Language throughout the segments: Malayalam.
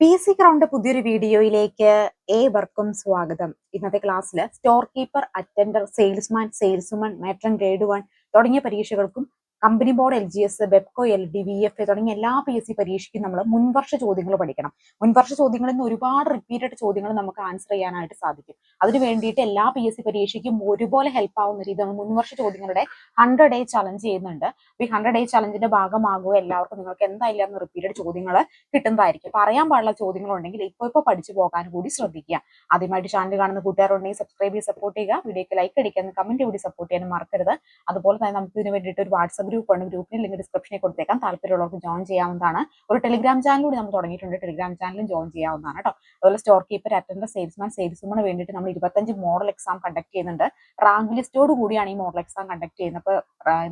പി സി ഗ്രൗണ്ട് പുതിയൊരു വീഡിയോയിലേക്ക് ഏവർക്കും സ്വാഗതം. ഇന്നത്തെ ക്ലാസ്സിൽ store keeper attender salesman salesman matron grade one തുടങ്ങിയ പരീക്ഷകൾക്കും company board L G S വെബ്കോ L D V F തുടങ്ങിയ എല്ലാ പി എസ് സി പരീക്ഷയ്ക്കും നമ്മൾ മുൻവർഷ ചോദ്യങ്ങൾ പഠിക്കണം. മുൻവർഷ ചോദ്യങ്ങളിൽ നിന്ന് ഒരുപാട് റിപ്പീറ്റഡ് ചോദ്യങ്ങൾ നമുക്ക് ആൻസർ ചെയ്യാനായിട്ട് സാധിക്കും. അതിന് വേണ്ടിയിട്ട് എല്ലാ പി എസ് സി പരീക്ഷയ്ക്കും ഒരുപോലെ ഹെൽപ്പ് ആവുന്ന രീതിയിൽ മുൻവർഷ ചോദ്യങ്ങളുടെ ഹൺഡ്രഡ് ഡേ ചലഞ്ച് ചെയ്യുന്നുണ്ട്. ഈ ഹൺഡ്രഡ് ഡേ ചലഞ്ചിന്റെ ഭാഗമാകുക എല്ലാവർക്കും നിങ്ങൾക്ക് എന്തായാലും റിപ്പീറ്റഡ് ചോദ്യങ്ങൾ കിട്ടുന്നതായിരിക്കും. പറയാൻ പാടുള്ള ചോദ്യങ്ങൾ ഉണ്ടെങ്കിൽ ഇപ്പൊ ഇപ്പൊ പഠിച്ചു പോകാൻ കൂടി ശ്രദ്ധിക്കുക. ആദ്യമായിട്ട് ചാനൽ കാണുന്ന കൂട്ടുകാരുണ്ടെങ്കിൽ സബ്സ്ക്രൈബ് ചെയ്ത് സപ്പോർട്ട് ചെയ്യുക. വീഡിയോക്ക് ലൈക്ക് അടിക്കാൻ കമന്റ് കൂടി സപ്പോർട്ട് ചെയ്യാൻ മറക്കരുത്. അതുപോലെ തന്നെ നമുക്ക് ഇതിന് വേണ്ടിയിട്ട് ഒരു വാട്സ്ആപ്പ് ഗ്രൂപ്പ് ഉണ്ട് ഗ്രൂപ്പിന് ലിങ്ക് ഡിസ്ക്രിപ്ഷനിൽ കൊടുത്തേക്കാം. താല്പര്യമുള്ളവർക്ക് ജോയിൻ ചെയ്യാവുന്നതാണ്. ഒരു ടെലിഗ്രാം ചാനൽ കൂടി നമ്മൾ തുടങ്ങിയിട്ടുണ്ട്. ടെലിഗ്രാം ചാനലും ജോയിൻ ചെയ്യാവുന്നതാണ് കേട്ടോ അതുപോലെ store keeper attender salesman salesman വേണ്ടിയിട്ട് നമ്മൾ ഇരുപത്തഞ്ച് മോഡൽ എക്സാം കണ്ടക്ട് ചെയ്യുന്നുണ്ട്. റാങ്ക് ലിസ്റ്റോട് കൂടിയാണ് ഈ മോഡൽ എക്സാം കണ്ടക്ട് ചെയ്യുന്നത്. അപ്പോൾ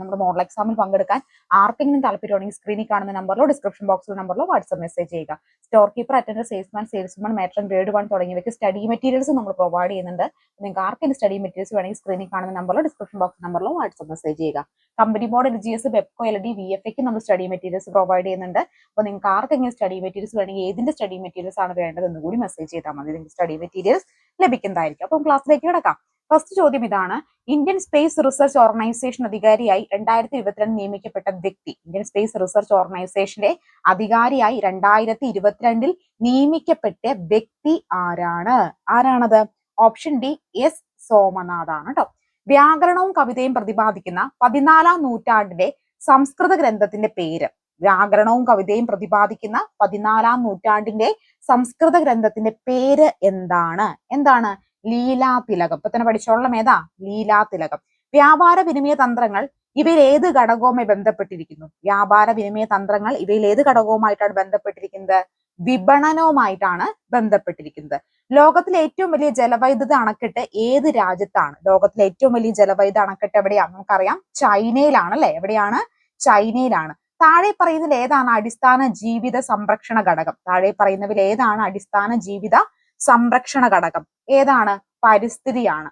നമ്മുടെ മോഡൽ എക്സാമിൽ പങ്കെടുക്കാൻ ആർക്കെങ്കിലും താല്പര്യമുണ്ടെങ്കിൽ സ്ക്രീനിൽ കാണുന്ന നമ്പറിലോ ഡിസ്ക്രിപ്ഷൻ ബോക്സിലോ നമ്പറിലോ വാട്സ്ആപ്പ് മെസ്സേജ് ചെയ്യുക. Store keeper attender salesman salesman matron grade one തുടങ്ങിയവയ്ക്ക് സ്റ്റഡി മെറ്റീരിയൽസ് നമ്മൾ പ്രൊവൈഡ് ചെയ്യുന്നുണ്ട്. നിങ്ങൾക്ക് ആർക്കെങ്കിലും സ്റ്റഡി മെറ്റീരിയൽസ് വേണമെങ്കിൽ സ്ക്രീനിൽ കാണുന്ന നമ്പറിലോ ഡിസ്ക്രിപ്ഷൻ ബോക്സ് നമ്പറിലോ വാട്സ്ആപ്പ് മെസ്സേജ് ചെയ്യുക. Company board G S L D V F എക്ക് നമ്മൾ സ്റ്റഡി മെറ്റീരിയൽസ് പ്രൊവൈഡ് ചെയ്യുന്നുണ്ട്. അപ്പോൾ നിങ്ങൾക്ക് ആർക്കെങ്കിലും സ്റ്റഡി മെറ്റീരിയൽസ് വേണമെങ്കിൽ ഏതിന്റെ സ്റ്റഡി മെറ്റീരിയൽസ് ആണ് വേണ്ടതെന്ന് കൂടി മെസ്സേജ് ചെയ്താൽ മതി. നിങ്ങൾക്ക് സ്റ്റഡി മെറ്റീരിയൽസ് ലഭിക്കുന്നതായിരിക്കും. അപ്പം ക്ലാസ്സിലേക്ക് കിടക്കാം. ഫസ്റ്റ് ചോദ്യം ഇതാണ്. ഇന്ത്യൻ സ്പേസ് റിസർച്ച് ഓർഗനൈസേഷൻ അധികാരിയായി രണ്ടായിരത്തി ഇരുപത്തിരണ്ട് നിയമിക്കപ്പെട്ട വ്യക്തി ഇന്ത്യൻ സ്പേസ് റിസർച്ച് ഓർഗനൈസേഷന്റെ അധികാരിയായി രണ്ടായിരത്തി ഇരുപത്തിരണ്ടിൽ നിയമിക്കപ്പെട്ട വ്യക്തി ആരാണ്? ആരാണത്? ഓപ്ഷൻ ഡി എസ് സോമനാഥാണ് കേട്ടോ വ്യാകരണവും കവിതയും പ്രതിപാദിക്കുന്ന പതിനാലാം നൂറ്റാണ്ടിലെ സംസ്കൃത ഗ്രന്ഥത്തിന്റെ പേര്. വ്യാകരണവും കവിതയും പ്രതിപാദിക്കുന്ന പതിനാലാം നൂറ്റാണ്ടിന്റെ സംസ്കൃത ഗ്രന്ഥത്തിന്റെ പേര് എന്താണ്? എന്താണ്? ലീലാ തിലകം. ഇപ്പൊ തന്നെ പഠിച്ചോളം ഏതാ? ലീലാ തിലകം. വ്യാപാര വിനിമയ തന്ത്രങ്ങൾ ഇവയിൽ ഏത് ഘടകവുമായി ബന്ധപ്പെട്ടിരിക്കുന്നു? വ്യാപാര വിനിമയ തന്ത്രങ്ങൾ ഇവയിൽ ഏത് ഘടകവുമായിട്ടാണ് ബന്ധപ്പെട്ടിരിക്കുന്നത്? വിപണനവുമായിട്ടാണ് ബന്ധപ്പെട്ടിരിക്കുന്നത്. ലോകത്തിലെ ഏറ്റവും വലിയ ജലവൈദ്യുത അണക്കെട്ട് ഏത് രാജ്യത്താണ്? ലോകത്തിലെ ഏറ്റവും വലിയ ജലവൈദ്യുത അണക്കെട്ട് എവിടെയാണ്? നമുക്കറിയാം ചൈനയിലാണ് അല്ലെ എവിടെയാണ്? ചൈനയിലാണ്. താഴെ പറയുന്നതിൽ ഏതാണ് അടിസ്ഥാന ജീവിത സംരക്ഷണ ഘടകം? താഴെ പറയുന്നതിൽ ഏതാണ് അടിസ്ഥാന ജീവിത സംരക്ഷണ ഘടകം? ഏതാണ്? പരിസ്ഥിതിയാണ്.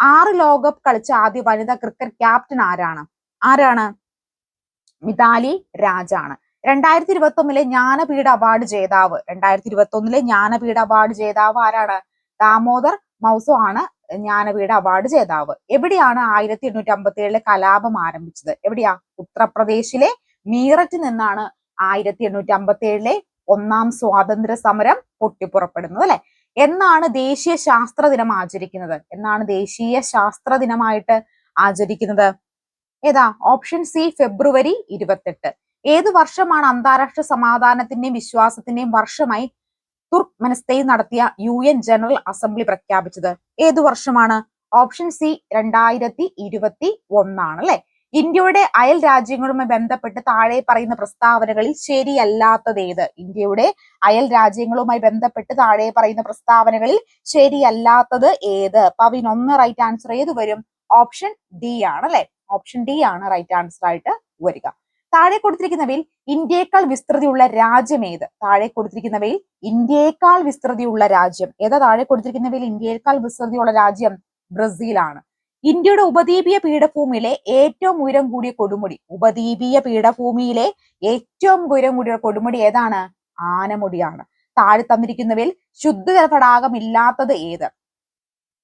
ആറ് ലോകകപ്പ് കളിച്ച ആദ്യ വനിതാ ക്രിക്കറ്റ് ക്യാപ്റ്റൻ ആരാണ്? ആരാണ്? മിതാലി രാജാണ്. രണ്ടായിരത്തി ഇരുപത്തി ഒന്നിലെ ജ്ഞാനപീഠ അവാർഡ് ജേതാവ്. രണ്ടായിരത്തി ഇരുപത്തി ഒന്നിലെ ജ്ഞാനപീഠ അവാർഡ് ജേതാവ് ആരാണ്? ദാമോദർ മൗസോ ആണ് ജ്ഞാനപീഠ അവാർഡ് ജേതാവ്. എവിടെയാണ് ആയിരത്തി എണ്ണൂറ്റി അമ്പത്തി ഏഴിലെ കലാപം ആരംഭിച്ചത്? എവിടെയാ? ഉത്തർപ്രദേശിലെ മീററ്റ് നിന്നാണ് ആയിരത്തി എണ്ണൂറ്റി അമ്പത്തി ഏഴിലെ ഒന്നാം സ്വാതന്ത്ര്യ സമരം പൊട്ടിപ്പുറപ്പെടുന്നത് അല്ലെ? എന്നാണ് ദേശീയ ശാസ്ത്ര ദിനം ആചരിക്കുന്നത്. എന്നാണ് ദേശീയ ശാസ്ത്ര ദിനമായിട്ട് ആചരിക്കുന്നത്? ഏതാ? ഓപ്ഷൻ സി ഫെബ്രുവരി ഇരുപത്തെട്ട്. ഏത് വർഷമാണ് അന്താരാഷ്ട്ര സമാധാനത്തിന്റെയും വിശ്വാസത്തിന്റെയും വർഷമായി തുർക്ക്മെനിസ്തയിൽ നടത്തിയ യു എൻ ജനറൽ അസംബ്ലി പ്രഖ്യാപിച്ചത്? ഏതു വർഷമാണ്? ഓപ്ഷൻ സി രണ്ടായിരത്തി ഇരുപത്തി ഒന്നാണ് അല്ലെ? ഇന്ത്യയുടെ അയൽ രാജ്യങ്ങളുമായി ബന്ധപ്പെട്ട് താഴെ പറയുന്ന പ്രസ്താവനകളിൽ ശരിയല്ലാത്തത് ഏത്? ഇന്ത്യയുടെ അയൽ രാജ്യങ്ങളുമായി ബന്ധപ്പെട്ട് താഴെ പറയുന്ന പ്രസ്താവനകളിൽ ശരിയല്ലാത്തത് ഏത്? അപ്പൊ ഒന്ന് റൈറ്റ് ആൻസർ ഏത് വരും? ഓപ്ഷൻ ഡി ആണ് അല്ലെ? ഓപ്ഷൻ ഡി ആണ് റൈറ്റ് ആൻസർ ആയിട്ട് വരിക. താഴെ കൊടുത്തിരിക്കുന്നവയിൽ ഇന്ത്യയേക്കാൾ വിസ്തൃതിയുള്ള രാജ്യം ഏത്? താഴെ കൊടുത്തിരിക്കുന്നവയിൽ ഇന്ത്യയേക്കാൾ വിസ്തൃതിയുള്ള രാജ്യം. ഏതാ താഴെ കൊടുത്തിരിക്കുന്നവയിൽ ഇന്ത്യയേക്കാൾ വിസ്തൃതിയുള്ള രാജ്യം? ബ്രസീലാണ്. ഇന്ത്യയുടെ ഉപദ്വീപീയ പീഠഭൂമിയിലെ ഏറ്റവും ഉയരം കൂടിയ കൊടുമുടി. ഉപദ്വീപീയ പീഠഭൂമിയിലെ ഏറ്റവും ഉയരം കൂടിയ കൊടുമുടി ഏതാണ്? ആനമുടിയാണ്. താഴെ തന്നിരിക്കുന്നവയിൽ ശുദ്ധജല തടാകം ഇല്ലാത്തത് ഏത്?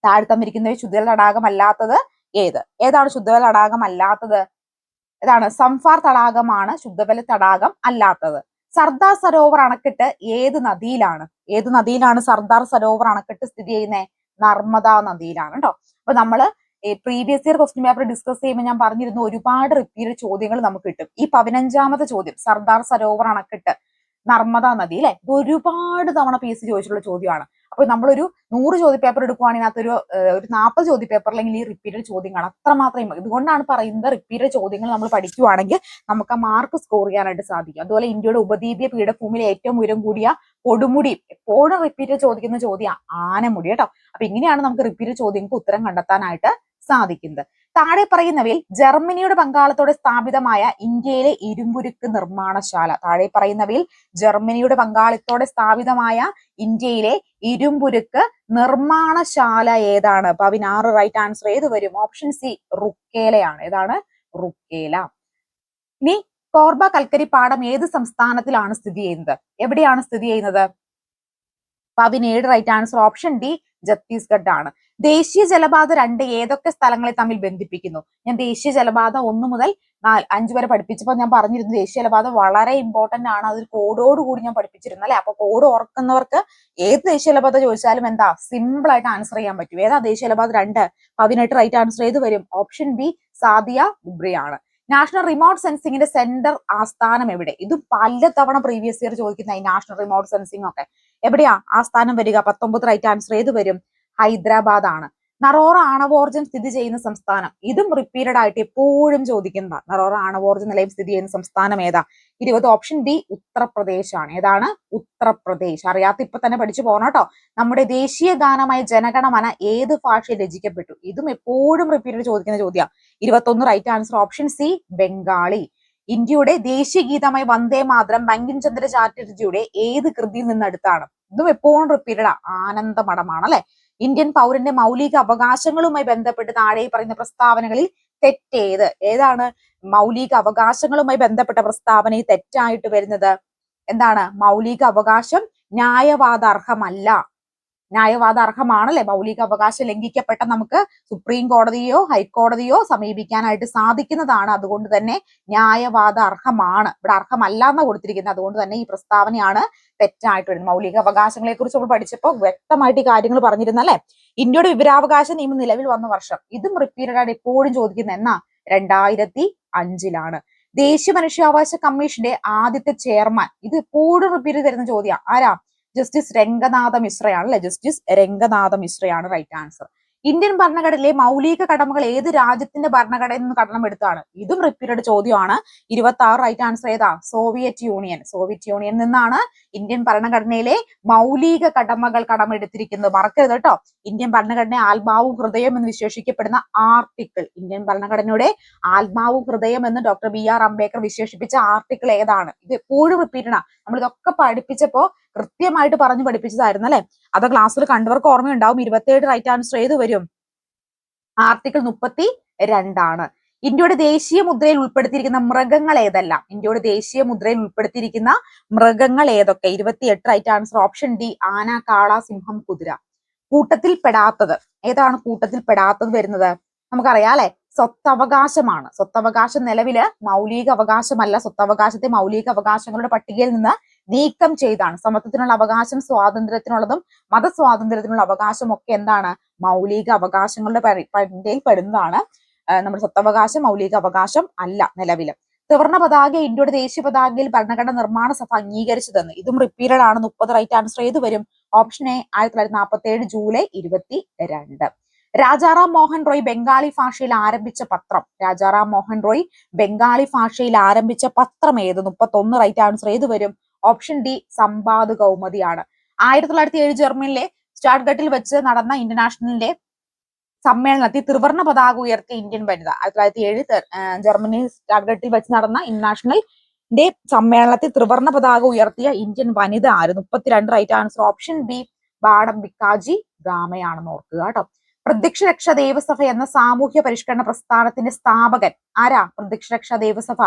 താഴെ തന്നിരിക്കുന്നവയിൽ ശുദ്ധജല തടാകം അല്ലാത്തത് ഏത്? ഏതാണ് ശുദ്ധജല തടാകം അല്ലാത്തത്? ഇതാണ് സംഫാർ തടാകമാണ് ശുദ്ധജല തടാകം അല്ലാത്തത്. സർദാർ സരോവർ അണക്കെട്ട് ഏത് നദിയിലാണ്? ഏത് നദിയിലാണ് സർദാർ സരോവർ അണക്കെട്ട് സ്ഥിതി ചെയ്യുന്നത് നർമ്മദ നദിയിലാണ് കേട്ടോ അപ്പൊ നമ്മൾ previous year question paper discuss ചെയ്യുമ്പോൾ ഞാൻ പറഞ്ഞിരുന്നു ഒരുപാട് റിപ്പീറ്റഡ് ചോദ്യങ്ങൾ നമുക്ക് കിട്ടും. ഈ പതിനഞ്ചാമത്തെ ചോദ്യം സർദാർ സരോവർ അണക്കെട്ട് നർമ്മദ നദി അല്ലെ ഇത് ഒരുപാട് തവണ പി എസ് ചോദിച്ചിട്ടുള്ള ചോദ്യമാണ്. അപ്പൊ നമ്മളൊരു നൂറ് ചോദ്യ പേപ്പർ എടുക്കുവാണെങ്കിൽ അകത്തൊരു ഒരു നാൽപ്പത് ചോദ്യ പേപ്പറിലെങ്കിൽ ഈ റിപ്പീറ്റഡ് ചോദ്യങ്ങൾ അത്രമാത്രം ഇതുകൊണ്ടാണ് പറയുന്നത് റിപ്പീറ്റഡ് ചോദ്യങ്ങൾ നമ്മൾ പഠിക്കുവാണെങ്കിൽ നമുക്ക് ആ മാർക്ക് സ്കോർ ചെയ്യാനായിട്ട് സാധിക്കും. അതുപോലെ ഇന്ത്യയുടെ ഉപദ്വീപീയ പീഠഭൂമിയിലെ ഏറ്റവും ഉയരം കൂടിയ കൊടുമുടി എപ്പോഴും റിപ്പീറ്റഡ് ചോദിക്കുന്ന ചോദ്യം ആനമുടി കേട്ടോ. അപ്പൊ ഇങ്ങനെയാണ് നമുക്ക് റിപ്പീറ്റഡ് ചോദ്യങ്ങൾക്ക് ഉത്തരം കണ്ടെത്താനായിട്ട് സാധിക്കുന്നത്. താഴെ പറയുന്നവയിൽ ജർമ്മനിയുടെ പങ്കാളത്തോടെ സ്ഥാപിതമായ ഇന്ത്യയിലെ ഇരുമ്പുരുക്ക് നിർമ്മാണശാല. താഴെ പറയുന്നവയിൽ ജർമ്മനിയുടെ പങ്കാളിത്തോടെ സ്ഥാപിതമായ ഇന്ത്യയിലെ ഇരുമ്പുരുക്ക് നിർമ്മാണശാല ഏതാണ്? അപ്പൊ ആറ് റൈറ്റ് ആൻസർ ഏത് വരും? ഓപ്ഷൻ സി റുക്കേലയാണ്. ഏതാണ്? റുക്കേല. ഇനി കോർബ കൽക്കരി പാടം ഏത് സംസ്ഥാനത്തിലാണ് സ്ഥിതി ചെയ്യുന്നത്? എവിടെയാണ് സ്ഥിതി ചെയ്യുന്നത്? പതിനേഴ് right answer option D Chhattisgarh ആണ് ദേശീയ ജലപാത രണ്ട് ഏതൊക്കെ സ്ഥലങ്ങളെ തമ്മിൽ ബന്ധിപ്പിക്കുന്നു? ഞാൻ ദേശീയ ജലപാത ഒന്ന് മുതൽ നാല് അഞ്ച് വരെ പഠിപ്പിച്ചപ്പോൾ ഞാൻ പറഞ്ഞിരുന്നു ദേശീയ ജലപാത വളരെ ഇമ്പോർട്ടന്റ് ആണ്. അതൊരു കോഡോട് കൂടി ഞാൻ പഠിപ്പിച്ചിരുന്നു അല്ലെ? അപ്പൊ കോഡ് ഓർക്കുന്നവർക്ക് ഏത് ദേശീയ ജലപാത ചോദിച്ചാലും എന്താ? സിമ്പിൾ ആയിട്ട് ആൻസർ ചെയ്യാൻ പറ്റും. ഏതാ ദേശീയ ജലപാത രണ്ട്? പതിനെട്ട് റൈറ്റ് ആൻസർ ചെയ്ത് വരും? ഓപ്ഷൻ ബി സാദിയ ഉബ്രിയാണ് നാഷണൽ റിമോട്ട് സെൻസിങ്ങിന്റെ സെന്റർ ആസ്ഥാനം എവിടെ? ഇത് പലതവണ പ്രീവിയസ് ഇയർ ചോദിക്കുന്ന ഈ നാഷണൽ റിമോട്ട് സെൻസിങ് ഒക്കെ. എവിടെയാ? ആസ്ഥാനം വരിക. പത്തൊമ്പത് റൈറ്റ് ആൻസർ ഏത് വരും? ഹൈദരാബാദ് ആണ് നറോറ ആണവോർജം സ്ഥിതി ചെയ്യുന്ന സംസ്ഥാനം. ഇതും റിപ്പീറ്റഡ് ആയിട്ട് എപ്പോഴും ചോദിക്കുന്നതാ. നറോറ ആണവോർജ നിലയം സ്ഥിതി ചെയ്യുന്ന സംസ്ഥാനം ഏതാ? ഇരുപത് ഓപ്ഷൻ ബി ഉത്തർപ്രദേശ് ആണ് ഏതാണ്? ഉത്തർപ്രദേശ്. അറിയാത്ത ഇപ്പൊ തന്നെ പഠിച്ചു പോകണം കേട്ടോ. നമ്മുടെ ദേശീയ ഗാനമായ ജനഗണമന ഏത് ഭാഷയിൽ രചിക്കപ്പെട്ടു? ഇതും എപ്പോഴും റിപ്പീറ്റഡ് ചോദിക്കുന്ന ചോദ്യം. ഇരുപത്തൊന്ന് right answer option C Bengali. ഇന്ത്യയുടെ ദേശീയ ഗീതമായ വന്ദേ മാതരം ബങ്കിം ചന്ദ്ര ചാറ്റർജിയുടെ ഏത് കൃതിയിൽ നിന്നടുത്താണ്? ഇതും എപ്പോഴും റിപ്പീറ്റഡ് ആനന്ദമഠമാണ് അല്ലെ? ഇന്ത്യൻ പൗരന്റെ മൗലിക അവകാശങ്ങളുമായി ബന്ധപ്പെട്ട് താഴെ പറയുന്ന പ്രസ്താവനകളിൽ തെറ്റേത്. ഏതാണ്? മൗലിക അവകാശങ്ങളുമായി ബന്ധപ്പെട്ട പ്രസ്താവനയിൽ തെറ്റായിട്ട് വരുന്നത്. എന്താണ്? മൗലിക അവകാശം ന്യായവാദാർഹമല്ല. ന്യായവാദ അർഹമാണല്ലേ? മൗലിക അവകാശം ലംഘിക്കപ്പെട്ട നമുക്ക് സുപ്രീം കോടതിയോ ഹൈക്കോടതിയോ സമീപിക്കാനായിട്ട് സാധിക്കുന്നതാണ്. അതുകൊണ്ട് തന്നെ ന്യായവാദ അർഹമാണ്. ഇവിടെ അർഹമല്ല എന്ന് കൊടുത്തിരിക്കുന്നത്. അതുകൊണ്ട് തന്നെ ഈ പ്രസ്താവനയാണ് തെറ്റായിട്ട് വരുന്നത് മൗലിക അവകാശങ്ങളെ കുറിച്ച് നമ്മൾ പഠിച്ചപ്പോൾ വ്യക്തമായിട്ട് ഈ കാര്യങ്ങൾ പറഞ്ഞിരുന്നല്ലേ? ഇന്ത്യയുടെ വിവരാവകാശ നിയമം നിലവിൽ വന്ന വർഷം ഇതും റിപ്പീറ്റഡ് ആയിട്ട് എപ്പോഴും ചോദിക്കുന്ന എന്നാ? രണ്ടായിരത്തി അഞ്ചിലാണ് ദേശീയ മനുഷ്യാവകാശ കമ്മീഷന്റെ ആദ്യത്തെ ചെയർമാൻ. ഇത് എപ്പോഴും റിപ്പീറ്റ് തരുന്ന ചോദ്യം ആരാ? ജസ്റ്റിസ് രംഗനാഥ മിശ്രയാണ് അല്ലെ ജസ്റ്റിസ് രംഗനാഥ മിശ്രയാണ് റൈറ്റ് ആൻസർ ഇന്ത്യൻ ഭരണഘടനയിലെ മൗലിക കടമകൾ ഏത് രാജ്യത്തിന്റെ ഭരണഘടനയിൽ നിന്ന് കടനം എടുത്താണ്? ഇതും റിപ്പീറ്റഡ് ചോദ്യമാണ്. ഇരുപത്തി ആറ് റൈറ്റ് ആൻസർ ഏതാ? സോവിയറ്റ് യൂണിയൻ സോവിയറ്റ് യൂണിയൻ നിന്നാണ് ഇന്ത്യൻ ഭരണഘടനയിലെ മൗലിക കടമകൾ കടമെടുത്തിരിക്കുന്നത്. മറക്കരുത് കേട്ടോ ഇന്ത്യൻ ഭരണഘടന ആത്മാവും ഹൃദയം എന്ന് വിശേഷിക്കപ്പെടുന്ന ആർട്ടിക്കിൾ ഇന്ത്യൻ ഭരണഘടനയുടെ ആത്മാവും ഹൃദയം എന്ന് ഡോക്ടർ ബി ആർ അംബേദ്കർ വിശേഷിപ്പിച്ച ആർട്ടിക്കിൾ ഏതാണ്? ഇത് എപ്പോഴും റിപ്പീറ്റഡാ നമ്മൾ ഇതൊക്കെ പഠിപ്പിച്ചപ്പോ കൃത്യമായിട്ട് പറഞ്ഞു പഠിപ്പിച്ചതായിരുന്നു അല്ലെ? അത് ക്ലാസ്സിൽ കണ്ടവർക്ക് ഓർമ്മയുണ്ടാവും. ഇരുപത്തിയേഴ് റൈറ്റ് ആൻസർ ഏത് വരും? ആർട്ടിക്കിൾ മുപ്പത്തി രണ്ടാണ് ഇന്ത്യയുടെ ദേശീയ മുദ്രയിൽ ഉൾപ്പെടുത്തിയിരിക്കുന്ന മൃഗങ്ങൾ ഏതെല്ലാം? ഇന്ത്യയുടെ ദേശീയ മുദ്രയിൽ ഉൾപ്പെടുത്തിയിരിക്കുന്ന മൃഗങ്ങൾ ഏതൊക്കെ? ഇരുപത്തിയെട്ട് റൈറ്റ് ആൻസർ ഓപ്ഷൻ ഡി ആന കാള സിംഹം കുതിര. കൂട്ടത്തിൽ പെടാത്തത്. ഏതാണ് കൂട്ടത്തിൽ പെടാത്തത് വരുന്നത്? നമുക്കറിയാം അല്ലെ? സ്വത്തവകാശമാണ്. സ്വത്തവകാശം നിലവിൽ മൗലിക അവകാശമല്ല. സ്വത്തവകാശത്തെ മൗലിക അവകാശങ്ങളുടെ പട്ടികയിൽ നിന്ന് നീക്കം ചെയ്താണ്. സമത്വത്തിനുള്ള അവകാശം സ്വാതന്ത്ര്യത്തിനുള്ളതും മതസ്വാതന്ത്ര്യത്തിനുള്ള അവകാശം ഒക്കെ എന്താണ്? മൗലിക അവകാശങ്ങളുടെ പട്ടികയിൽ പെടുന്നതാണ്. നമ്മുടെ സ്വത്തവകാശം മൗലിക അവകാശം അല്ല നിലവിൽ. ത്രിവർണ പതാക ഇന്ത്യയുടെ ദേശീയ പതാകയിൽ ഭരണഘടന നിർമ്മാണ സഭ അംഗീകരിച്ചതെന്ന്. ഇതും റിപ്പീറ്റഡ് ആണ് മുപ്പത് റൈറ്റ് ആൻസർ ഏത് വരും. ഓപ്ഷൻ എ ആയിരത്തി തൊള്ളായിരത്തി നാൽപ്പത്തി ഏഴ് ജൂലൈ ഇരുപത്തി രണ്ട് രാജാറാം മോഹൻ റോയ് ബംഗാളി ഭാഷയിൽ ആരംഭിച്ച പത്രം. രാജാറാം മോഹൻ റോയ് ബംഗാളി ഭാഷയിൽ ആരംഭിച്ച പത്രം ഏത്? മുപ്പത്തൊന്ന് റൈറ്റ് ആൻസർ ഏത് വരും? ഓപ്ഷൻ ഡി സമ്പാദ് കൗമുദിയാണ്. ആയിരത്തി തൊള്ളായിരത്തി ഏഴ് ജർമ്മനിലെ സ്റ്റാർട്ട്ഗട്ടിൽ വെച്ച് നടന്ന ഇന്റർനാഷണലിന്റെ സമ്മേളനത്തിൽ ത്രിവർണ പതാക ഉയർത്തിയ ഇന്ത്യൻ വനിത. ആയിരത്തി തൊള്ളായിരത്തി ഏഴ് ജർമ്മനി സ്റ്റാർട്ട്ഗട്ടിൽ വെച്ച് നടന്ന ഇന്റർനാഷണലിന്റെ സമ്മേളനത്തിൽ ത്രിവർണ പതാക ഉയർത്തിയ ഇന്ത്യൻ വനിത ആര്? മുപ്പത്തിരണ്ട് right answer option B madam Bhikaji ഗാമയാണെന്ന് ഓർക്കുക കേട്ടോ. പ്രത്യക്ഷ രക്ഷ ദേവസഭ എന്ന സാമൂഹ്യ പരിഷ്കരണ പ്രസ്ഥാനത്തിന്റെ സ്ഥാപകൻ ആരാ? പ്രത്യക്ഷരക്ഷ ദേവസഭ.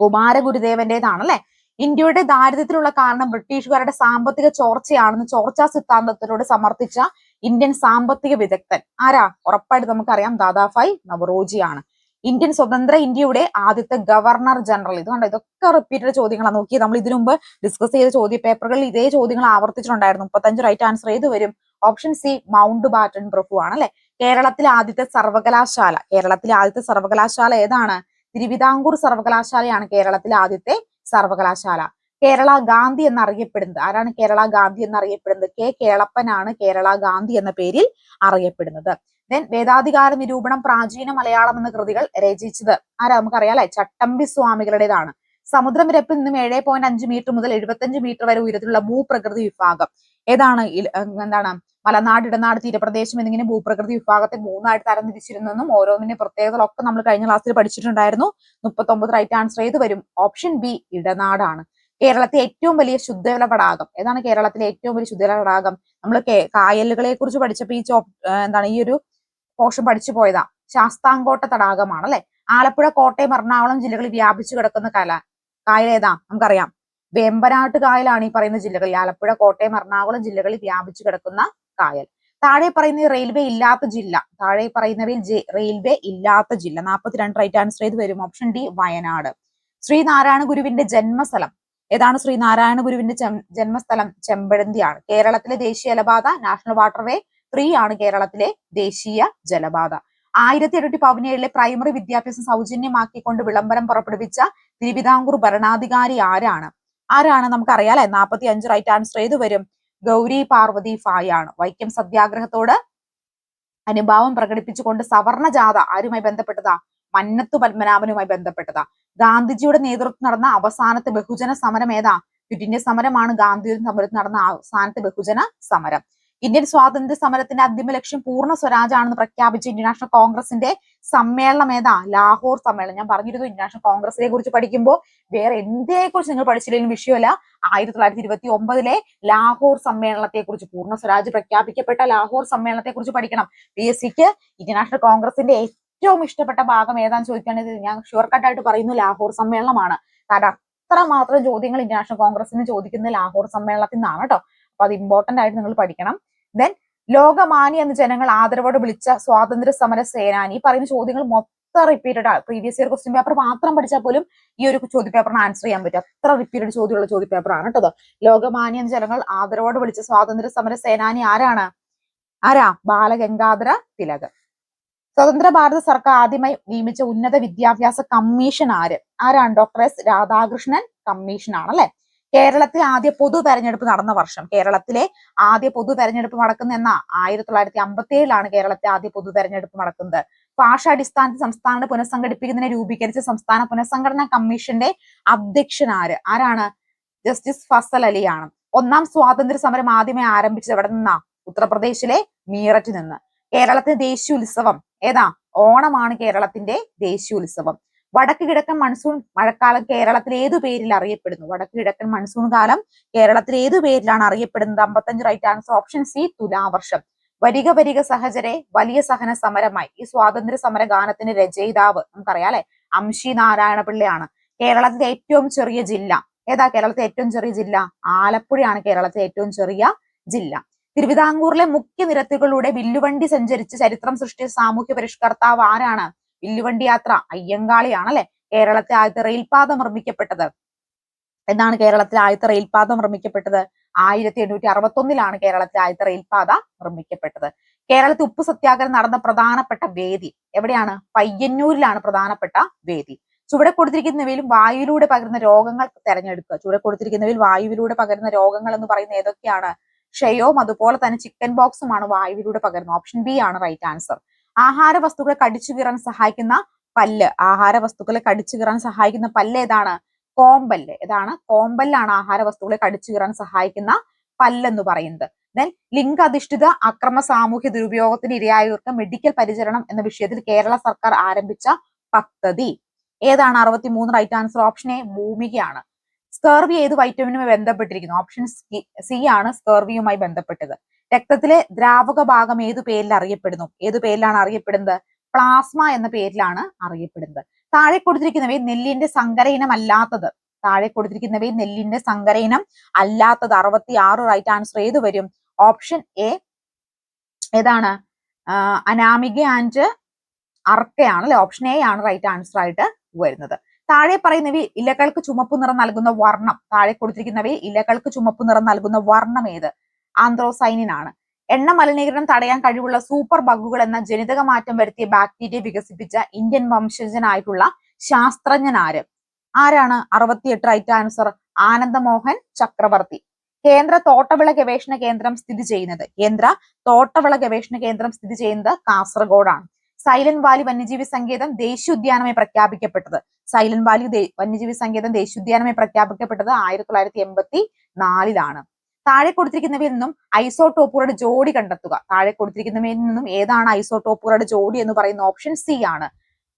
കുമാരഗുരുദേവന്റേതാണല്ലേ ഇന്ത്യയുടെ ദാരിദ്ര്യത്തിലുള്ള കാരണം ബ്രിട്ടീഷുകാരുടെ സാമ്പത്തിക ചോർച്ചയാണെന്ന് ചോർച്ചാ സിദ്ധാന്തത്തിലൂടെ സമർത്ഥിച്ച ഇന്ത്യൻ സാമ്പത്തിക വിദഗ്ധൻ ആരാ? ഉറപ്പായിട്ട് നമുക്കറിയാം ദാദാഫായ് നവറോജിയാണ്. ഇന്ത്യൻ സ്വതന്ത്ര ഇന്ത്യയുടെ ആദ്യത്തെ ഗവർണർ ജനറൽ. ഇത് കണ്ടോ? ഇതൊക്കെ റിപ്പീറ്റഡ് ചോദ്യങ്ങളാണ് നോക്കി നമ്മൾ ഇതിനു മുമ്പ് ഡിസ്കസ് ചെയ്ത ചോദ്യ പേപ്പറുകളിൽ ഇതേ ചോദ്യങ്ങൾ ആവർത്തിച്ചിട്ടുണ്ടായിരുന്നു. മുപ്പത്തഞ്ച് റൈറ്റ് ആൻസർ ഏത് വരും? ഓപ്ഷൻ സി മൗണ്ട് ബാറ്റൺ പ്രഭു ആണ് അല്ലെ? കേരളത്തിലെ ആദ്യത്തെ സർവകലാശാല. കേരളത്തിലെ ആദ്യത്തെ സർവകലാശാല ഏതാണ്? തിരുവിതാംകൂർ സർവകലാശാലയാണ് കേരളത്തിലെ ആദ്യത്തെ സർവകലാശാല. കേരള ഗാന്ധി എന്നറിയപ്പെടുന്നത്. ആരാണ് കേരള ഗാന്ധി എന്നറിയപ്പെടുന്നത്? കെ കേളപ്പനാണ് കേരള ഗാന്ധി എന്ന പേരിൽ അറിയപ്പെടുന്നത്. ദെൻ വേദാധികാര നിരൂപണം പ്രാചീന മലയാളം എന്ന കൃതികൾ രചിച്ചത്. ആരാ? നമുക്കറിയാം അല്ലെ ചട്ടമ്പി സ്വാമികളുടേതാണ്. സമുദ്രനിരപ്പിൽ നിന്നും ഏഴ് പോയിന്റ് അഞ്ച് മീറ്റർ മുതൽ എഴുപത്തഞ്ച് മീറ്റർ വരെ ഉയരത്തിലുള്ള ഭൂപ്രകൃതി വിഭാഗം. ഏതാണ്? എന്താണ്? മലനാട് ഇടനാട് തീരപ്രദേശം എന്നിങ്ങനെ ഭൂപ്രകൃതി വിഭാഗത്തെ മൂന്നായിട്ട് തരംതിരിച്ചിരുന്നെന്നും ഓരോന്നിന്റെ പ്രത്യേകതകളൊക്കെ നമ്മൾ കഴിഞ്ഞ ക്ലാസ്സിൽ പഠിച്ചിട്ടുണ്ടായിരുന്നു. മുപ്പത്തൊമ്പത് റൈറ്റ് ആൻസർ ഏത് വരും? ഓപ്ഷൻ ബി ഇടനാടാണ്. കേരളത്തിലെ ഏറ്റവും വലിയ ശുദ്ധജല തടാകം. ഏതാണ് കേരളത്തിലെ ഏറ്റവും വലിയ ശുദ്ധജല തടാകം? നമ്മൾ കായലുകളെ കുറിച്ച് പഠിച്ചപ്പോൾ ഈ എന്താണ്? ഈ ഒരു പോർഷൻ പഠിച്ചു പോയതാ. ശാസ്താംകോട്ട തടാകമാണ് അല്ലെ ആലപ്പുഴ കോട്ടയം എറണാകുളം ജില്ലകളിൽ വ്യാപിച്ചു കിടക്കുന്ന കല. കായൽ ഏതാ? നമുക്കറിയാം. വേമ്പനാട്ട് കായലാണ് ഈ പറയുന്ന ജില്ലകളിൽ ആലപ്പുഴ കോട്ടയം എറണാകുളം ജില്ലകളിൽ വ്യാപിച്ചു കിടക്കുന്ന കായൽ. താഴെ പറയുന്ന റെയിൽവേ ഇല്ലാത്ത ജില്ല. താഴെ പറയുന്നവയിൽ റെയിൽവേ ഇല്ലാത്ത ജില്ല. നാൽപ്പത്തിരണ്ട് റൈറ്റ് ആൻസർ ചെയ്ത് വരും. Option D Wayanad. ശ്രീനാരായണ ഗുരുവിന്റെ ജന്മസ്ഥലം. ഏതാണ് ശ്രീനാരായണ ഗുരുവിന്റെ ജന്മസ്ഥലം? ചെമ്പഴന്തിയാണ്. കേരളത്തിലെ ദേശീയ ജലപാത നാഷണൽ വാട്ടർവേ ത്രീ ആണ് കേരളത്തിലെ ദേശീയ ജലപാത ആയിരത്തി എണ്ണൂറ്റി പതിനേഴിലെ പ്രൈമറി വിദ്യാഭ്യാസം സൗജന്യമാക്കിക്കൊണ്ട് വിളംബരം പുറപ്പെടുവിച്ച തിരുവിതാംകൂർ ഭരണാധികാരി ആരാണ്? ആരാണ് നമുക്കറിയാം അല്ലെ നാൽപ്പത്തി അഞ്ച് റൈറ്റ് ആൻസർ ഏത് വരും? ഗൗരി പാർവതി ഫായ് ആണ് വൈക്കം സത്യാഗ്രഹത്തോട് അനുഭാവം പ്രകടിപ്പിച്ചുകൊണ്ട് സവർണ ജാഥ ആരുമായി ബന്ധപ്പെട്ടതാ? മന്നത്തു പത്മനാഭനുമായി ബന്ധപ്പെട്ടതാ. ഗാന്ധിജിയുടെ നേതൃത്വം നടന്ന അവസാനത്തെ ബഹുജന സമരം ഏതാ? ക്വിറ്റ് സമരമാണ് ഗാന്ധിയുടെ സമരത്തിൽ നടന്ന അവസാനത്തെ ബഹുജന സമരം. ഇന്ത്യൻ സ്വാതന്ത്ര്യ സമരത്തിന്റെ അന്തിമ ലക്ഷ്യം പൂർണ സ്വരാജാണെന്ന് പ്രഖ്യാപിച്ച ഇന്റർനാഷണൽ നാഷണൽ കോൺഗ്രസിന്റെ സമ്മേളനം ഏതാ? ലാഹോർ സമ്മേളനം. ഞാൻ പറഞ്ഞിരുന്നു ഇന്റർനാഷണൽ നാഷണൽ കോൺഗ്രസിനെ കുറിച്ച് പഠിക്കുമ്പോൾ വേറെ എന്തിനെ കുറിച്ച് നിങ്ങൾ പഠിച്ചില്ലെങ്കിലും വിഷയമല്ല. ആയിരത്തി തൊള്ളായിരത്തി ഇരുപത്തി ഒമ്പതിലെ ലാഹോർ സമ്മേളനത്തെ കുറിച്ച് പൂർണ സ്വരാജ് പ്രഖ്യാപിക്കപ്പെട്ട ലാഹോർ സമ്മേളനത്തെ കുറിച്ച് പഠിക്കണം. പി എസ് സിക്ക് ഇന്റർനാഷണൽ കോൺഗ്രസിന്റെ ഏറ്റവും ഇഷ്ടപ്പെട്ട ഭാഗം ഏതാന്ന് ചോദിക്കുകയാണെങ്കിൽ ഞാൻ ഷുവർ കട്ട് ആയിട്ട് പറയുന്നു ലാഹോർ സമ്മേളനമാണ്. കാരണം അത്ര മാത്രം ചോദ്യങ്ങൾ ഇന്റർനാഷണൽ നാഷണൽ കോൺഗ്രസിന് ചോദിക്കുന്നത് ലാഹോർ സമ്മേളനത്തിൽ നിന്നാണ് കേട്ടോ. അപ്പൊ അത് ഇമ്പോർട്ടന്റ് ആയിട്ട് നിങ്ങൾ പഠിക്കണം. ദെൻ ലോകമാനി എന്ന് ജനങ്ങൾ ആദരവോടെ വിളിച്ച സ്വാതന്ത്ര്യ സമര സേനാനി പറയുന്ന ചോദ്യങ്ങൾ മൊത്തം റിപ്പീറ്റഡ് ആണ് പ്രീവിയസ് ഇയർ ക്വസ്റ്റ്യൻ പേപ്പർ മാത്രം പഠിച്ചാൽ പോലും ഈ ഒരു ചോദ്യ പേപ്പറിന് ആൻസർ ചെയ്യാൻ പറ്റും. അത്ര റിപ്പീറ്റഡ് ചോദ്യമുള്ള ചോദ്യ പേപ്പറാണ് കേട്ടോ ലോകമാനി എന്ന് ജനങ്ങൾ ആദരവോടെ വിളിച്ച സ്വാതന്ത്ര്യ സമര സേനാനി ആരാണ്? ആരാ? ബാലഗംഗാധര തിലക് സ്വതന്ത്ര ഭാരത സർക്കാർ ആദ്യമായി നിയമിച്ച ഉന്നത വിദ്യാഭ്യാസ കമ്മീഷൻ ആര്? ആരാണ്? ഡോക്ടർ എസ് രാധാകൃഷ്ണൻ കമ്മീഷൻ ആണ് അല്ലെ? കേരളത്തിൽ ആദ്യ പൊതു തെരഞ്ഞെടുപ്പ് നടന്ന വർഷം. കേരളത്തിലെ ആദ്യ പൊതു തെരഞ്ഞെടുപ്പ് നടക്കുന്ന എന്ന? ആയിരത്തി തൊള്ളായിരത്തി അമ്പത്തി ഏഴിലാണ് കേരളത്തിലെ ആദ്യ പൊതു തെരഞ്ഞെടുപ്പ് നടക്കുന്നത്. ഭാഷാടിസ്ഥാനത്തിൽ സംസ്ഥാനം പുനഃസംഘടിപ്പിക്കുന്നതിനെ രൂപീകരിച്ച സംസ്ഥാന പുനഃസംഘടനാ കമ്മീഷന്റെ അധ്യക്ഷൻ ആര് ആരാണ്? ജസ്റ്റിസ് ഫസൽ അലിയാണ്. ഒന്നാം സ്വാതന്ത്ര്യ സമരം ആദ്യമേ ആരംഭിച്ചത് എവിടെ നിന്നാ? ഉത്തർപ്രദേശിലെ മീററ്റ് നിന്ന്. കേരളത്തിന്റെ ദേശീയ ഉത്സവം ഏതാ? ഓണമാണ് കേരളത്തിന്റെ ദേശീയോത്സവം. വടക്ക് കിഴക്കൻ മൺസൂൺ മഴക്കാലം കേരളത്തിൽ ഏതു പേരിൽ അറിയപ്പെടുന്നു? വടക്ക് കിഴക്കൻ മൺസൂൺ കാലം കേരളത്തിൽ ഏതു പേരിലാണ് അറിയപ്പെടുന്നത്? അമ്പത്തഞ്ച് റൈറ്റ് ആൻസർ ഓപ്ഷൻ സി തുലാവർഷം. വരിക വരിക സഹചരെ വലിയ സഹന സമരമായി. ഈ സ്വാതന്ത്ര്യ സമര ഗാനത്തിന്റെ രചയിതാവ് നമുക്കറിയാം അല്ലെ? അംശി നാരായണ പിള്ളയാണ്. കേരളത്തിലെ ഏറ്റവും ചെറിയ ജില്ല. ഏതാ കേരളത്തിലെ ഏറ്റവും ചെറിയ ജില്ല? ആലപ്പുഴയാണ് കേരളത്തിലെ ഏറ്റവും ചെറിയ ജില്ല. തിരുവിതാംകൂറിലെ മുഖ്യ നിരത്തുകളിലൂടെ വില്ലുവണ്ടി സഞ്ചരിച്ച് ചരിത്രം സൃഷ്ടിച്ച സാമൂഹ്യ പരിഷ്കർത്താവ് ആരാണ്? വില്ലുവണ്ടി യാത്ര അയ്യങ്കാളിയാണല്ലേ? കേരളത്തെ ആദ്യത്തെ റെയിൽപാത നിർമ്മിക്കപ്പെട്ടത്. എന്നാണ് കേരളത്തിലെ ആദ്യത്തെ റെയിൽപാത നിർമ്മിക്കപ്പെട്ടത്? ആയിരത്തി എണ്ണൂറ്റി അറുപത്തി ഒന്നിലാണ് കേരളത്തിലെ ആദ്യത്തെ റെയിൽപാത നിർമ്മിക്കപ്പെട്ടത്. കേരളത്തിൽ ഉപ്പ് സത്യാഗ്രഹം നടന്ന പ്രധാനപ്പെട്ട വേദി എവിടെയാണ്? പയ്യന്നൂരിലാണ് പ്രധാനപ്പെട്ട വേദി. ചുവടെ കൊടുത്തിരിക്കുന്നവയിലും വായുവിലൂടെ പകരുന്ന രോഗങ്ങൾ തെരഞ്ഞെടുക്കുക. ചുവടെ കൊടുത്തിരിക്കുന്നവയിൽ വായുവിലൂടെ പകരുന്ന രോഗങ്ങൾ എന്ന് പറയുന്ന ഏതൊക്കെയാണ്? ക്ഷയവും അതുപോലെ തന്നെ ചിക്കൻ ബോക്സുമാണ് വായുവിലൂടെ പകരുന്നത്. ഓപ്ഷൻ ബി ആണ് റൈറ്റ് ആൻസർ. ആഹാര വസ്തുക്കളെ കടിച്ചു കീറാൻ സഹായിക്കുന്ന പല്ല്. ആഹാര വസ്തുക്കളെ കടിച്ചു കീറാൻ സഹായിക്കുന്ന പല്ല് ഏതാണ്? കോമ്പല്ല്. ഏതാണ്? കോമ്പല്ലാണ് ആഹാര വസ്തുക്കളെ കടിച്ചു കീറാൻ സഹായിക്കുന്ന പല്ലെന്ന് പറയുന്നത്. ദെൻ ലിംഗ അധിഷ്ഠിത അക്രമ സാമൂഹ്യ ദുരുപയോഗത്തിന് ഇരയായവർക്ക് മെഡിക്കൽ പരിചരണം എന്ന വിഷയത്തിൽ കേരള സർക്കാർ ആരംഭിച്ച പദ്ധതി. ഏതാണ് അറുപത്തി മൂന്ന് റൈറ്റ് ആൻസർ ഓപ്ഷൻ എ ഭൂമികയാണ്. സ്കർവി ഏത് വൈറ്റമിനുമായി ബന്ധപ്പെട്ടിരിക്കുന്നു? ഓപ്ഷൻ സി ആണ് സ്കർവിയുമായി ബന്ധപ്പെട്ടത്. രക്തത്തിലെ ദ്രാവക ഭാഗം ഏതു പേരിൽ അറിയപ്പെടുന്നു? ഏതു പേരിലാണ് അറിയപ്പെടുന്നത്? പ്ലാസ്മ എന്ന പേരിലാണ് അറിയപ്പെടുന്നത്. താഴെ കൊടുത്തിരിക്കുന്നവയിൽ നെല്ലിന്റെ സങ്കര ഇനം അല്ലാത്തത്. താഴെ കൊടുത്തിരിക്കുന്നവയിൽ നെല്ലിന്റെ സങ്കര ഇനം അല്ലാത്തത്. അറുപത്തി ആറ് റൈറ്റ് ആൻസർ ഏത് വരും? ഓപ്ഷൻ എ ഏതാണ്? അനാമിക ആൻഡ് അർക്കയാണ് അല്ലെ? ഓപ്ഷൻ എ ആണ് റൈറ്റ് ആൻസർ ആയിട്ട് വരുന്നത്. താഴെ പറയുന്നവയിൽ ഇലകൾക്ക് ചുമപ്പ് നിറം നൽകുന്ന വർണം. താഴെ കൊടുത്തിരിക്കുന്നവയിൽ ഇലകൾക്ക് ചുമപ്പ് നിറം നൽകുന്ന വർണം ഏത്? ആന്ത്രോസൈനിൻ ആണ് എണ്ണ മലിനീകരണം തടയാൻ കഴിവുള്ള സൂപ്പർ ബഗുകൾ എന്ന ജനിതക മാറ്റം വരുത്തിയ ബാക്ടീരിയ വികസിപ്പിച്ച ഇന്ത്യൻ വംശജനായിട്ടുള്ള ശാസ്ത്രജ്ഞൻ ആര് ആരാണ്? അറുപത്തിയെട്ട് റൈറ്റ് ആൻസർ ആനന്ദമോഹൻ ചക്രവർത്തി. കേന്ദ്ര തോട്ടവിള ഗവേഷണ കേന്ദ്രം സ്ഥിതി ചെയ്യുന്നത് കേന്ദ്ര തോട്ടവിള ഗവേഷണ കേന്ദ്രം സ്ഥിതി ചെയ്യുന്നത് കാസർഗോഡാണ്. സൈലന്റ് വാലി വന്യജീവി സങ്കേതം ദേശീയോദ്യാനമായി പ്രഖ്യാപിക്കപ്പെട്ടത്. സൈലന്റ് വാലി വന്യജീവി സങ്കേതം ദേശീയോദ്യാനമായി പ്രഖ്യാപിക്കപ്പെട്ടത് ആയിരത്തി തൊള്ളായിരത്തി എൺപത്തി നാലിലാണ്. താഴെ കൊടുത്തിരിക്കുന്നവയിൽ നിന്നും ഐസോടോപ്പുകളുടെ ജോഡി കണ്ടെത്തുക. താഴെ കൊടുത്തിരിക്കുന്നവയിൽ നിന്നും ഏതാണ് ഐസോടോപ്പുകളുടെ ജോഡി എന്ന് പറയുന്ന ഓപ്ഷൻ സി ആണ്.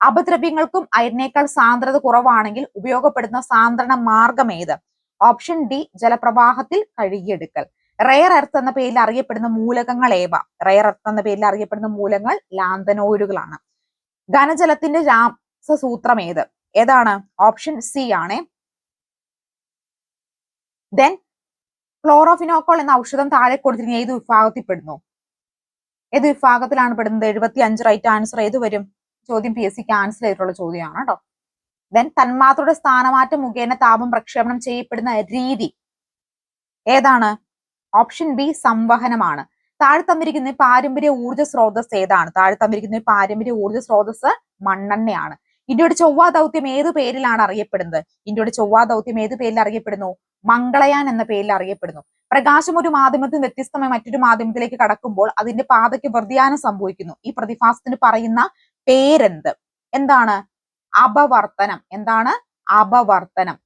അപദ്രവ്യങ്ങൾക്കും അയറിനേക്കാൾ സാന്ദ്രത കുറവാണെങ്കിൽ ഉപയോഗപ്പെടുന്ന സാന്ദ്രണ മാർഗം ഏത്? ഓപ്ഷൻ ഡി ജലപ്രവാഹത്തിൽ കഴുകിയെടുക്കൽ. റെയർ എർത്ത് എന്ന പേരിൽ അറിയപ്പെടുന്ന മൂലകങ്ങൾ ഏവ? റെയർ എർത്ത് എന്ന പേരിൽ അറിയപ്പെടുന്ന മൂലങ്ങൾ ലാന്തനോയിഡുകളാണ്. ഘനജലത്തിന്റെ രാസസൂത്രം ഏത്? ഏതാണ്? ഓപ്ഷൻ സി ആണ്. ദെൻ ക്ലോറോഫിനോക്കോൾ എന്ന ഔഷധം താഴെ കൊടുത്തിരിക്കുന്ന ഏത് വിഭാഗത്തിൽ പെടുന്നു? ഏത് വിഭാഗത്തിലാണ് പെടുന്നത്? എഴുപത്തി അഞ്ച് റൈറ്റ് ആൻസർ ഏത് വരും? ചോദ്യം പി എസ് സിക്ക് ആൻസർ ചെയ്തിട്ടുള്ള ചോദ്യമാണ് കേട്ടോ ദെൻ തന്മാത്രയുടെ സ്ഥാനമാറ്റം മുഖേന താപം പ്രക്ഷേപണം ചെയ്യപ്പെടുന്ന രീതി ഏതാണ്? ഓപ്ഷൻ ബി സംവഹനമാണ്. താഴെ തന്നിരിക്കുന്ന പാരമ്പര്യ ഊർജ സ്രോതസ് ഏതാണ്? താഴെ തന്നിരിക്കുന്ന പാരമ്പര്യ ഊർജ സ്രോതസ് മണ്ണെണ്ണയാണ്. ഇന്ത്യയുടെ ചൊവ്വാ ദൗത്യം ഏത് പേരിലാണ് അറിയപ്പെടുന്നത്? ഇന്ത്യയുടെ ചൊവ്വാ ദൗത്യം ഏത് പേരിൽ അറിയപ്പെടുന്നു? മംഗളയാൻ എന്ന പേരിൽ അറിയപ്പെടുന്നു. പ്രകാശം ഒരു മാധ്യമത്തിൽ വ്യത്യസ്തമായി മറ്റൊരു മാധ്യമത്തിലേക്ക് കടക്കുമ്പോൾ അതിന്റെ പാതയ്ക്ക് വ്യതിയാനം സംഭവിക്കുന്നു. ഈ പ്രതിഭാസത്തിന് പറയുന്ന പേരെന്ത്? എന്താണ്? അപവർത്തനം. എന്താണ്? അപവർത്തനം.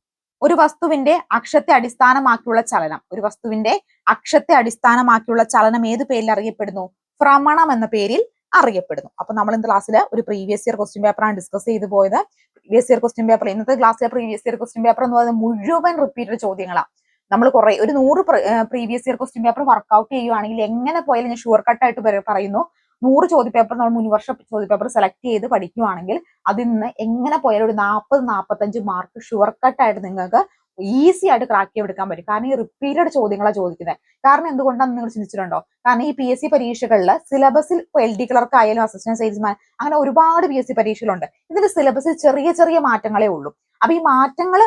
ഒരു വസ്തുവിന്റെ അക്ഷത്തെ അടിസ്ഥാനമാക്കിയുള്ള ചലനം. ഒരു വസ്തുവിന്റെ അക്ഷത്തെ അടിസ്ഥാനമാക്കിയുള്ള ചലനം ഏത് പേരിൽ അറിയപ്പെടുന്നു? ഭ്രമണം എന്ന പേരിൽ അറിയപ്പെടുന്നു. അപ്പൊ നമ്മൾ ഇന്ന് ക്ലാസ്സിൽ ഒരു പ്രീവിയസ് ഇയർ ക്വസ്റ്റ്യൻ പേപ്പറാണ് ഡിസ്കസ് ചെയ്തു പോയത്. പ്രീവിയസ് ഇയർ ക്വസ്റ്റ്യൻ പേപ്പർ ഇന്നത്തെ ക്ലാസ്സിലെ പ്രീവിയസ് ഇയർ ക്വസ്റ്റ്യൻ പേപ്പർ എന്ന് പറയുന്നത് മുഴുവൻ റിപ്പീറ്റഡ് ചോദ്യങ്ങളാണ് നമ്മൾ കുറെ ഒരു നൂറ് previous year question paper work out ചെയ്യുവാണെങ്കിൽ എങ്ങനെ പോയാലും ഞാൻ ഷുവർ കട്ട് ആയിട്ട് പറയുന്നു. നൂറ് ചോദ്യപേപ്പർ നമ്മൾ മുൻവർഷ ചോദ്യപേപ്പർ സെലക്ട് ചെയ്ത് പഠിക്കുവാണെങ്കിൽ അതിൽ നിന്ന് എങ്ങനെ പോയാലും ഒരു നാൽപ്പത് നാൽപ്പത്തഞ്ച് മാർക്ക് ഷുവർ കട്ട് ആയിട്ട് നിങ്ങൾക്ക് ഈസി ആയിട്ട് ക്രാക്ക് ചെയ്തെടുക്കാൻ പറ്റും. കാരണം ഈ റിപ്പീറ്റഡ് ചോദ്യങ്ങളാണ് ചോദിക്കുന്നത് കാരണം എന്തുകൊണ്ടാണ് നിങ്ങൾ ചിന്തിച്ചിട്ടുണ്ടോ? കാരണം ഈ പി എസ് സി പരീക്ഷകളിൽ സിലബസിൽ എൽ ഡി ക്ലർക്ക് ആയാലും അസിസ്റ്റന്റ് സെയിൽസ്മാൻ അങ്ങനെ ഒരുപാട് പി എസ് സി പരീക്ഷകളുണ്ട്. ഇതിന്റെ സിലബസിൽ ചെറിയ ചെറിയ മാറ്റങ്ങളേ ഉള്ളൂ. അപ്പൊ ഈ മാറ്റങ്ങൾ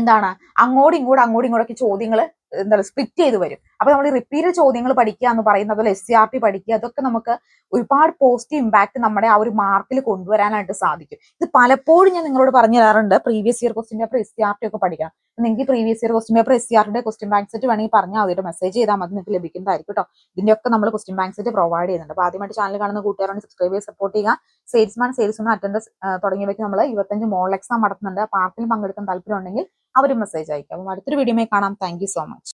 എന്താണ്? അങ്ങോട്ടും ഇങ്ങോട്ടും അങ്ങോട്ടും ഇങ്ങോട്ടൊക്കെ ചോദ്യങ്ങൾ എന്താ സ്പ്ലിറ്റ് ചെയ്ത് വരും. അപ്പൊ നമ്മൾ റിപ്പീറ്റ് ചോദ്യങ്ങൾ പഠിക്കുക എന്ന് പറയുന്നത് അതുപോലെ എസ് സി ആർ ടി പഠിക്കുക അതൊക്കെ നമുക്ക് ഒരുപാട് പോസിറ്റീവ് ഇമ്പാക്ട് നമ്മുടെ ആ ഒരു മാർക്കിൽ കൊണ്ടുവരാനായിട്ട് സാധിക്കും. ഇത് പലപ്പോഴും ഞാൻ നിങ്ങളോട് പറഞ്ഞു തരാറുണ്ട്. Previous year question paper S C R T ഒക്കെ പഠിക്കണം. നിങ്ങൾക്ക് previous year question paper S C ആറിന്റെ ക്വസ്റ്റ്യൻ ബാങ്ക് സെറ്റ് വേണമെങ്കിൽ പറഞ്ഞാൽ അതിന്റെ മെസ്സേജ് ചെയ്താൽ മതി നിങ്ങൾക്ക് ലഭിക്കുന്നതായിരിക്കും കേട്ടോ. ഇതിന്റെ ഒക്കെ നമ്മൾ ക്വസ്റ്റ്യൻ ബാങ്ക് സെറ്റ് പ്രൊവൈഡ് ചെയ്യുന്നുണ്ട്. അപ്പൊ ആദ്യമായിട്ട് ചാനൽ കാണുന്ന കൂട്ടുകാരാണ് സബ്സ്ക്രൈബ് ചെയ്ത് സപ്പോർട്ട് ചെയ്യുക. സെയിൽസ്മാൻ സെയിൽസ്മാൻ അറ്റൻഡൻസ് തുടങ്ങിയവയ്ക്ക് നമ്മൾ ഇരുപത്തഞ്ച് മോൾ എക്സാം നടത്തുന്നുണ്ട്. പാർട്ടിൽ പങ്കെടുക്കാൻ താല്പര്യം ഉണ്ടെങ്കിൽ അവർ മെസ്സേജ് അയക്കും. അപ്പം അടുത്തൊരു വീഡിയോയിൽ കാണാം. Thank so much